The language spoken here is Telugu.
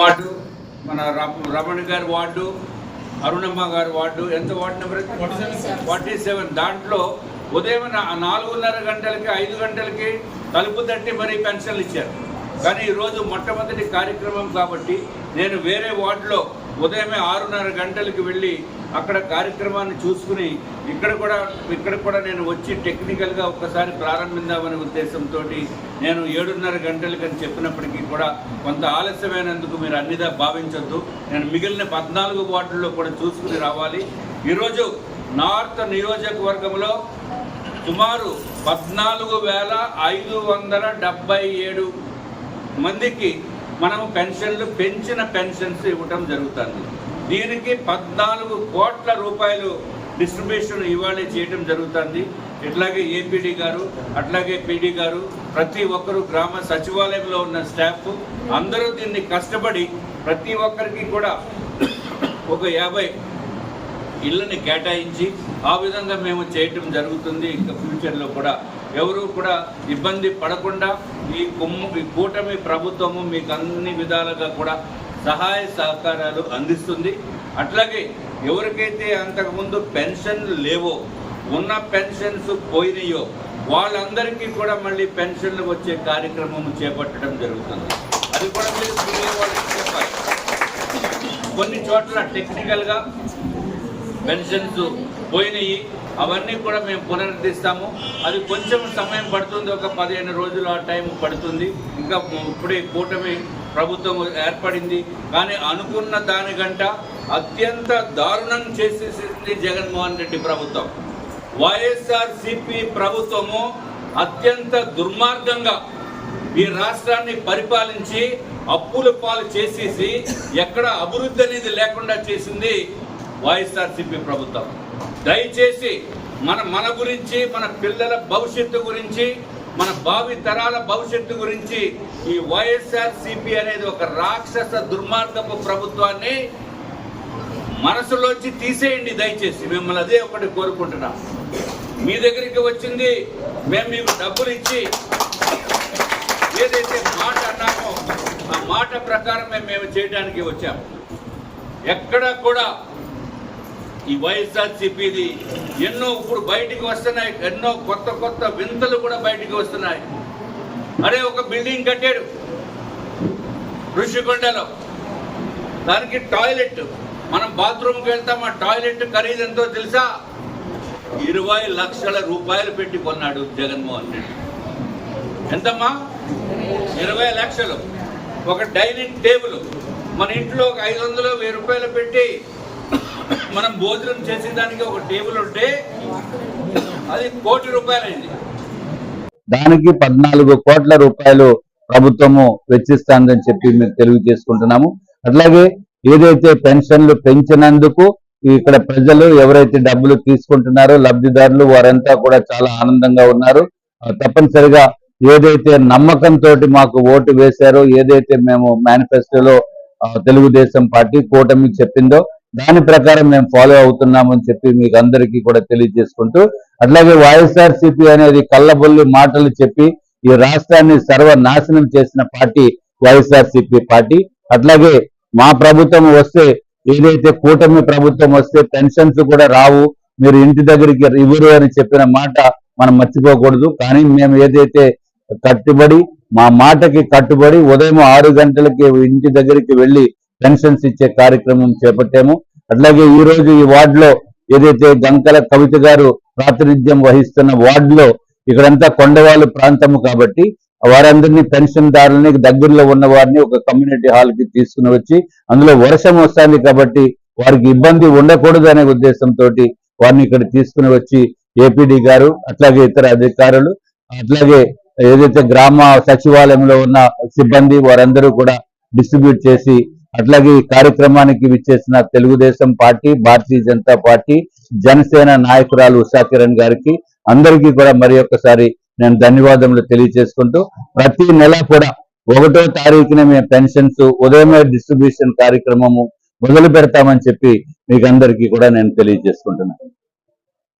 వార్డు మన రమ- రమణ గారి వార్డు అరుణమ్మ గారి వార్డు ఎంత వార్డు నెంబర్? ఫార్టీ సెవెన్ దాంట్లో ఉదయం నాలుగున్నర గంటలకి ఐదు గంటలకి తలుపు తట్టి మరీ పెన్షన్లు ఇచ్చారు. కానీ ఈరోజు మొట్టమొదటి కార్యక్రమం కాబట్టి నేను వేరే వార్డులో ఉదయమే ఆరున్నర గంటలకి వెళ్ళి అక్కడ కార్యక్రమాన్ని చూసుకుని ఇక్కడ కూడా ఇక్కడ కూడా నేను వచ్చి టెక్నికల్గా ఒక్కసారి ప్రారంభిద్దామనే ఉద్దేశంతో నేను ఏడున్నర గంటలకని చెప్పినప్పటికీ కూడా కొంత ఆలస్యమైనందుకు మీరు అన్నిదా భావించొద్దు. నేను మిగిలిన పద్నాలుగు వార్డుల్లో కూడా చూసుకుని రావాలి. ఈరోజు నార్త్ నియోజకవర్గంలో సుమారు పద్నాలుగు వేల ఐదు వందల డెబ్బై ఏడు మందికి మనము పెన్షన్లు పెంచిన పెన్షన్స్ ఇవ్వటం జరుగుతుంది. దీనికి పద్నాలుగు కోట్ల రూపాయలు డిస్ట్రిబ్యూషన్ ఇవాళ చేయడం జరుగుతుంది. ఇట్లాగే ఏపీడీ గారు అట్లాగే పీడీ గారు ప్రతి ఒక్కరు గ్రామ సచివాలయంలో ఉన్న స్టాఫ్ అందరూ దీన్ని కష్టపడి ప్రతి ఒక్కరికి కూడా ఒక యాభై ఇళ్ళని కేటాయించి ఆ విధంగా మేము చేయటం జరుగుతుంది. ఇంకా ఫ్యూచర్లో కూడా ఎవరు కూడా ఇబ్బంది పడకుండా ఈ కుమ్ము ఈ కూటమి ప్రభుత్వము మీకు అన్ని విధాలుగా కూడా సహాయ సహకారాలు అందిస్తుంది. అట్లాగే ఎవరికైతే అంతకుముందు పెన్షన్లు లేవో ఉన్న పెన్షన్స్ పోయినాయో వాళ్ళందరికీ కూడా మళ్ళీ పెన్షన్లు వచ్చే కార్యక్రమం చేపట్టడం జరుగుతుంది. అది కూడా మీరు చెప్పాలి. కొన్ని చోట్ల టెక్నికల్గా పెన్షన్స్ పోయినాయి. అవన్నీ కూడా మేము పునరుద్ధిస్తాము. అది కొంచెం సమయం పడుతుంది. ఒక పదిహేను రోజులు ఆ టైం పడుతుంది. ఇంకా ఇప్పుడే కూటమి ప్రభుత్వం ఏర్పడింది. కానీ అనుకున్న దానికంట అత్యంత దారుణం చేసేసింది జగన్మోహన్ రెడ్డి ప్రభుత్వం. వైఎస్ఆర్ సిపి ప్రభుత్వము అత్యంత దుర్మార్గంగా ఈ రాష్ట్రాన్ని పరిపాలించి అప్పుల పాలు చేసేసి ఎక్కడ అభివృద్ధి అనేది లేకుండా చేసింది వైఎస్ఆర్సీపీ ప్రభుత్వం. దయచేసి మన మన గురించి మన పిల్లల భవిష్యత్తు గురించి మన భావి తరాల భవిష్యత్తు గురించి ఈ వైఎస్ఆర్సీపీ అనేది ఒక రాక్షస దుర్మార్గపు ప్రభుత్వాన్ని మనసులోంచి తీసేయండి దయచేసి. మిమ్మల్ని అదే ఒకటి కోరుకుంటున్నాం. మీ దగ్గరికి వచ్చింది మేము మీకు డబ్బులు ఇచ్చి ఏదైతే మాట అన్నామో ఆ మాట ప్రకారమే మేము చేయడానికి వచ్చాము ఎక్కడా కూడా ఈ వైఎస్ఆర్సీపీది ఎన్నో ఇప్పుడు బయటికి వస్తున్నాయి ఎన్నో కొత్త కొత్త వింతలు కూడా బయటికి వస్తున్నాయి. అరే ఒక బిల్డింగ్ కట్టాడు ఋషికొండలో. దానికి టాయిలెట్. మనం బాత్రూమ్కి వెళ్తాం ఆ టాయిలెట్ ఖరీదు ఎంతో తెలుసా? ఇరవై లక్షల రూపాయలు పెట్టి కొన్నాడు జగన్మోహన్ రెడ్డి. ఎంతమ్మా? ఇరవై లక్షలు. ఒక డైనింగ్ టేబుల్. మన ఇంట్లో ఒక ఐదు వందలు వెయ్యి రూపాయలు పెట్టి మనం భోజనం చేసేదానికి ఒక టేబుల్ ఉంటే అది కోటి రూపాయలైంది. దానికి పద్నాలుగు కోట్ల రూపాయలు ప్రభుత్వము వెచ్చిస్తానని చెప్పి మేము తెలివి చేసుకుంటున్నాము అట్లాగే ఏదైతే పెన్షన్లు పెంచినందుకు ఇక్కడ ప్రజలు ఎవరైతే డబ్బులు తీసుకుంటున్నారో లబ్ధిదారులు వారంతా కూడా చాలా ఆనందంగా ఉన్నారు. తప్పనిసరిగా ఏదైతే నమ్మకంతో మాకు ఓటు వేశారో ఏదైతే మేము మేనిఫెస్టోలో తెలుగుదేశం పార్టీ కూటమి చెప్పిందో దాని ప్రకారం మేము ఫాలో అవుతున్నామని చెప్పి మీకు అందరికీ కూడా తెలియజేసుకుంటూ అట్లాగే వైఎస్ఆర్ సిపి అనేది కళ్ళబొల్లి మాటలు చెప్పి ఈ రాష్ట్రాన్ని సర్వనాశనం చేసిన పార్టీ వైఎస్ఆర్ సిపి పార్టీ. అట్లాగే మా ప్రభుత్వం వస్తే ఏదైతే కూటమి ప్రభుత్వం వస్తే పెన్షన్స్ కూడా రావు మీరు ఇంటి దగ్గరికి ఇవ్వరు అని చెప్పిన మాట మనం మర్చిపోకూడదు. కానీ మేము ఏదైతే కట్టుబడి మా మాటకి కట్టుబడి ఉదయం ఆరు గంటలకి ఇంటి దగ్గరికి వెళ్ళి పెన్షన్స్ ఇచ్చే కార్యక్రమం చేపట్టాము. అట్లాగే ఈ రోజు ఈ వార్డులో ఏదైతే గంకల కవిత గారు ప్రాతినిధ్యం వహిస్తున్న వార్డులో ఇక్కడంతా కొండవాళ్ళు ప్రాంతము కాబట్టి వారందరినీ పెన్షన్ దారులని దగ్గరలో ఉన్న వారిని ఒక కమ్యూనిటీ హాల్కి తీసుకుని వచ్చి అందులో వర్షం వస్తుంది కాబట్టి వారికి ఇబ్బంది ఉండకూడదు అనే ఉద్దేశంతో వారిని ఇక్కడ తీసుకుని వచ్చి ఏపీడీ గారు అట్లాగే ఇతర అధికారులు అట్లాగే ఏదైతే గ్రామ సచివాలయంలో ఉన్న సిబ్బంది వారందరూ కూడా డిస్ట్రిబ్యూట్ చేసి అట్లాగే ఈ కార్యక్రమానికి విచ్చేసిన తెలుగుదేశం పార్టీ భారతీయ జనతా పార్టీ జనసేన నాయకురాలు ఉషా కిరణ్ గారికి అందరికీ కూడా మరి ఒక్కసారి నేను ధన్యవాదములు తెలియజేసుకుంటూ ప్రతి నెల కూడా ఒకటో తారీఖున మేము పెన్షన్స్ ఉదయమే డిస్ట్రిబ్యూషన్ కార్యక్రమము మొదలు పెడతామని చెప్పి మీకు అందరికీ కూడా నేను తెలియజేసుకుంటున్నాను.